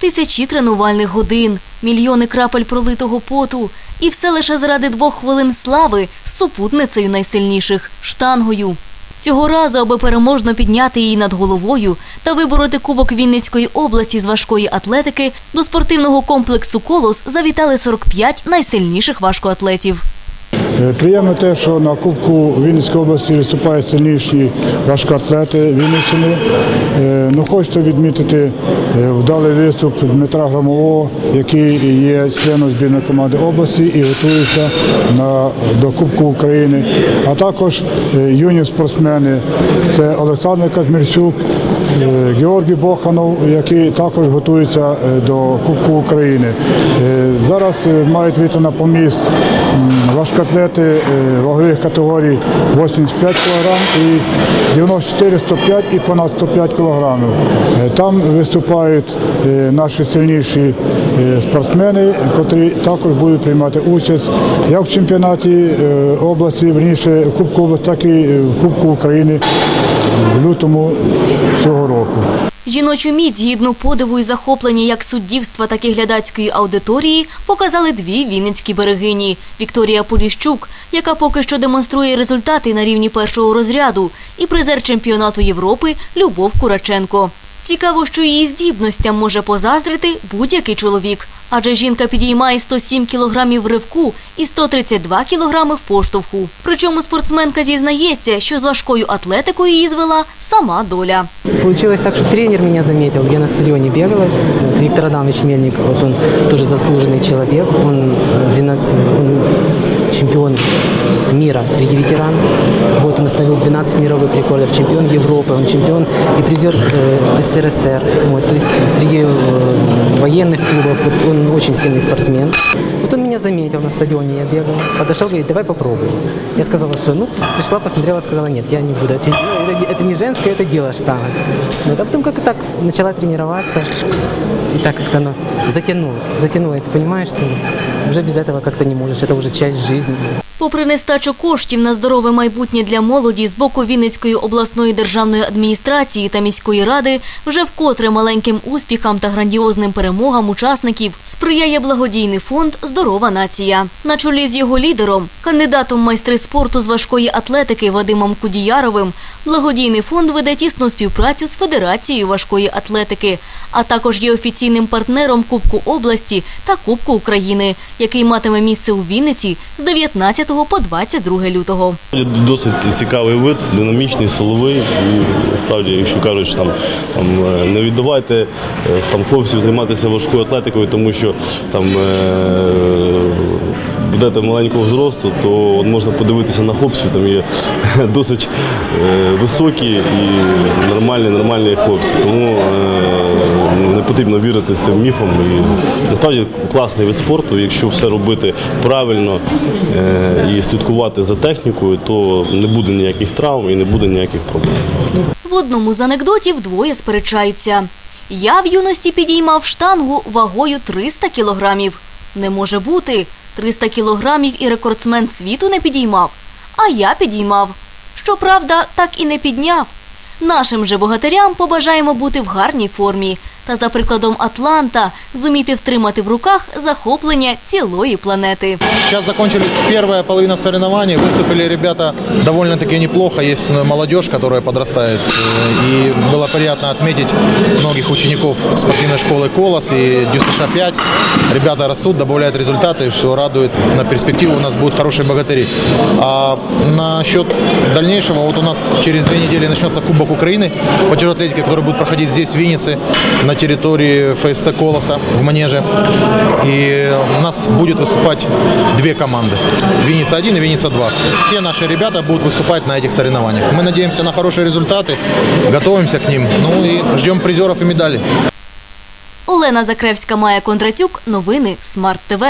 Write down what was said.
тисячі тренувальних годин, мільйони крапель пролитого поту. І все лише заради двох хвилин слави з супутницею найсильніших штангою. Цього разу, аби переможно підняти її над головою та вибороти Кубок Вінницької області з важкої атлетики, до спортивного комплексу Колос завітали 45 найсильніших важкоатлетів. Е, Приємно те, що на Кубку Вінницької області виступають сильніші важкоатлети Вінниччини. Е, Ну, хочеться відмітити вдалий виступ Дмитра Громового, який є членом збірної команди області і готується на, до Кубку України. А також е, юні спортсмени це Олександр Казмірчук, е, Георгій Боханов, який також готується е, до Кубку України. Е, Зараз е, мають вийти на поміст важкоатлети е, вагових категорій 85 кг і 94, 105 і понад 105 кг. Там виступають е, наші сильніші е, спортсмени, котрі також будуть приймати участь як в чемпіонаті е, області, верніше Кубку області, так і е, в Кубку України в лютому цього року. Жіночу міць, гідну подиву і захоплення як суддівства, так і глядацької аудиторії показали дві вінницькі берегині – Вікторія Поліщук, яка поки що демонструє результати на рівні першого розряду, і призер чемпіонату Європи Любов Кураченко. Цікаво, що її здібностям може позаздрити будь-який чоловік, адже жінка підіймає 107 кілограмів в ривку і 132 кілограми в поштовху. Причому спортсменка зізнається, що з важкою атлетикою її звела сама доля. Получилось так, что тренер меня заметил, я на стадионе бегала. Вот Виктор Адамович Мельник, вот он тоже заслуженный человек. Он, э, 12, он чемпион мира среди ветеран. Вот он установил 12 мировых рекордов, чемпион Европы, он чемпион и призер э, СССР. Вот, то есть среди э, военных клубов вот он очень сильный спортсмен. Вот он меня заметил на стадионе, я бегал. Подошел, говорит, давай попробуем. Я сказала, что ну, пришла, посмотрела, сказала, нет, я не буду. Это- это не женское, это дело штанга. Вот, а потом как-то так начала тренироваться. И так как-то оно затянуло, затянуло. И ты понимаешь, что уже без этого как-то не можешь. Это уже часть жизни. Попри нестачу коштів на здорове майбутнє для молоді з боку Вінницької обласної державної адміністрації та міської ради, вже вкотре маленьким успіхам та грандіозним перемогам учасників сприяє благодійний фонд Здорова нація. На чолі з його лідером, кандидатом майстри спорту з важкої атлетики Вадимом Кудіяровим, благодійний фонд веде тісну співпрацю з Федерацією важкої атлетики, а також є офіційним партнером Кубку області та Кубку України, який матиме місце у Вінниці з 19 по 22 лютого. Досить цікавий вид, динамічний, силовий. І справді, якщо кажуть, там, там е, не віддавайте е, там хлопців займатися важкою атлетикою, тому що там е, будете маленького зросту, то можна подивитися на хлопців, там є досить високі і нормальні, нормальні хлопці. Тому потрібно вірити цим міфам. І насправді класний вид спорту, якщо все робити правильно е, і слідкувати за технікою, то не буде ніяких травм і не буде ніяких проблем. В одному з анекдотів двоє сперечаються. Я в юності підіймав штангу вагою 300 кілограмів. Не може бути. 300 кілограмів і рекордсмен світу не підіймав. А я підіймав. Щоправда, так і не підняв. Нашим же богатирям побажаємо бути в гарній формі та за прикладом Атланта зуміти втримати в руках захоплення цілої планети. Сейчас закончились первая половина соревнований. Выступили ребята довольно-таки неплохо. Есть молодежь, которая подрастает. Э, И было приятно отметить многих учеников спортивной школы «Колос» и ДЮСШ-5. Ребята растут, добавляют результаты, что радует. На перспективу у нас будут хорошие богатыри. А насчет дальнейшего, вот у нас через две недели начнется Кубок Украины по тяжелоатлетике, который будет проходить здесь, в Виннице, на территории ФСТ «Колоса» в Манеже. И у нас будет выступать две команды. Винница 1 и Винница 2. Все наши ребята будут выступать на этих соревнованиях. Мы надеемся на хорошие результаты, готовимся к ним. Ну и ждем призеров и медалей. Олена Закревська, Майя Кондратюк. Новини Смарт ТВ.